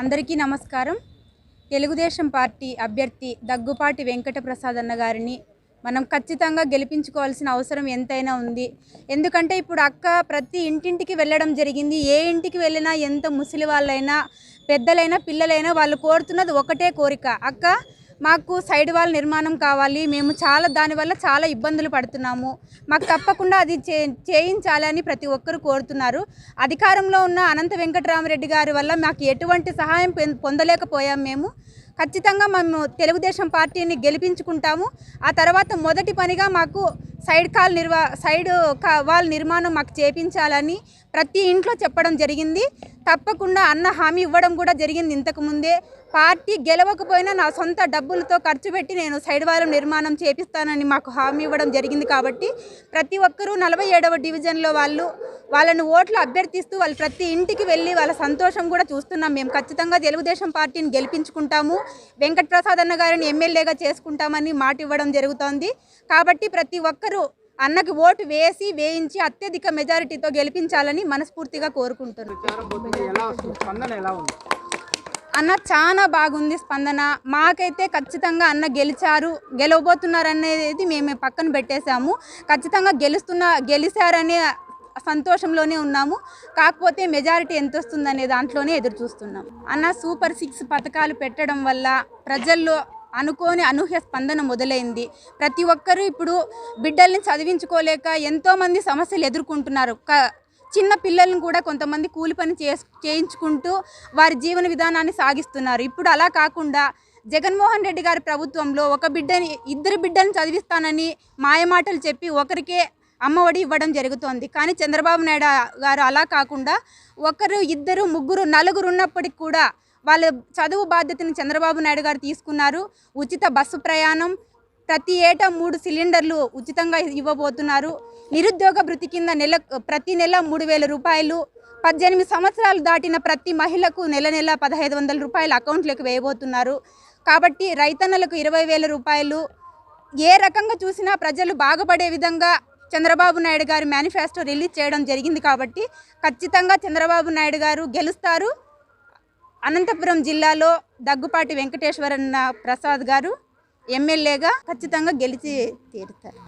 అందరికీ నమస్కారం. తెలుగుదేశం పార్టీ అభ్యర్థి దగ్గుపాటి వెంకట ప్రసాద్ అన్న గారిని మనం ఖచ్చితంగా గెలిపించుకోవాల్సిన అవసరం ఎంతైనా ఉంది. ఎందుకంటే ఇప్పుడు అక్క ప్రతి ఇంటింటికి వెళ్ళడం జరిగింది. ఏ ఇంటికి వెళ్ళినా ఎంత ముసలి వాళ్ళైనా పెద్దలైనా పిల్లలైనా వాళ్ళు కోరుతున్నది ఒకటే కోరిక. అక్క మాకు సైడ్ వాల్ నిర్మాణం కావాలి మేము చాలా దానివల్ల చాలా ఇబ్బందులు పడుతున్నాము. మాకు తప్పకుండా అది చే చేయించాలని ప్రతి ఒక్కరు కోరుతున్నారు. అధికారంలో ఉన్న అనంత వెంకటరామరెడ్డి గారి వల్ల మాకు ఎటువంటి సహాయం పొందలేకపోయాం మేము. ఖచ్చితంగా మేము తెలుగుదేశం పార్టీని గెలిపించుకుంటాము. ఆ తర్వాత మొదటి పనిగా మాకు సైడ్ కాల్ నిర్వా సైడ్ కా- వాల్ నిర్మాణం మాకు చేపించాలని ప్రతి ఇంట్లో చెప్పడం జరిగింది. తప్పకుండా అన్న హామీ ఇవ్వడం కూడా జరిగింది ఇంతకుముందే పార్టీ గెలవకపోయినా నా సొంత డబ్బులతో ఖర్చు పెట్టి నేను సైడ్ నిర్మాణం చేపిస్తానని మాకు హామీ ఇవ్వడం జరిగింది కాబట్టి ప్రతి ఒక్కరూ నలభై ఏడవ డివిజన్లో వాళ్ళు వాళ్ళని ఓట్లు అభ్యర్థిస్తూ వాళ్ళు ప్రతి ఇంటికి వెళ్ళి వాళ్ళ సంతోషం కూడా చూస్తున్నాం. మేము ఖచ్చితంగా తెలుగుదేశం పార్టీని గెలిపించుకుంటాము. వెంకటప్రసాద్ అన్న గారిని ఎమ్మెల్యేగా చేసుకుంటామని మాట ఇవ్వడం జరుగుతోంది. కాబట్టి ప్రతి ఒక్కరూ అన్నకి ఓటు వేసి వేయించి అత్యధిక మెజారిటీతో గెలిపించాలని మనస్ఫూర్తిగా కోరుకుంటున్నాను. అన్న చాలా బాగుంది స్పందన. మాకైతే ఖచ్చితంగా అన్న గెలిచారు. గెలవబోతున్నారు అనేది మేము పక్కన పెట్టేశాము. ఖచ్చితంగా గెలుస్తున్న గెలిచారనే సంతోషంలోనే ఉన్నాము. కాకపోతే మెజారిటీ ఎంత వస్తుందనే దాంట్లోనే ఎదురు చూస్తున్నాం అన్న సూపర్ సిక్స్ పథకాలు పెట్టడం వల్ల ప్రజల్లో అనుకోని అనూహ్య స్పందన మొదలైంది. ప్రతి ఒక్కరూ ఇప్పుడు బిడ్డల్ని చదివించుకోలేక ఎంతోమంది సమస్యలు ఎదుర్కొంటున్నారు. క చిన్న పిల్లలను కూడా కొంతమంది కూలి పని చేస్ చేయించుకుంటూ వారి జీవన విధానాన్ని సాగిస్తున్నారు. ఇప్పుడు అలా కాకుండా జగన్మోహన్ రెడ్డి గారి ప్రభుత్వంలో ఒక బిడ్డని ఇద్దరు బిడ్డని చదివిస్తానని మాయమాటలు చెప్పి ఒకరికే అమ్మఒడి ఇవ్వడం జరుగుతోంది. కానీ చంద్రబాబు నాయుడు గారు అలా కాకుండా ఒకరు ఇద్దరు ముగ్గురు నలుగురు ఉన్నప్పటికి కూడా వాళ్ళ చదువు బాధ్యతని చంద్రబాబు నాయుడు గారు తీసుకున్నారు. ఉచిత బస్సు ప్రయాణం ప్రతి ఏటా మూడు సిలిండర్లు ఉచితంగా ఇవ్వబోతున్నారు. నిరుద్యోగ భృతి కింద నెల ప్రతి నెల మూడు వేల రూపాయలు పద్దెనిమిది సంవత్సరాలు దాటిన ప్రతి మహిళకు నెల నెల పదహైదు వందల రూపాయలు అకౌంట్లోకి వేయబోతున్నారు. కాబట్టి రైతన్నలకు ఇరవై వేల రూపాయలు ఏ రకంగా చూసినా ప్రజలు బాగుపడే విధంగా చంద్రబాబు నాయుడు గారు మేనిఫెస్టో రిలీజ్ చేయడం జరిగింది కాబట్టి ఖచ్చితంగా చంద్రబాబు నాయుడు గారు గెలుస్తారు. అనంతపురం జిల్లాలో దగ్గుపాటి వెంకటేశ్వరన్న ప్రసాద్ గారు ఎమ్మెల్యేగా ఖచ్చితంగా గెలిచి తీరుతారు.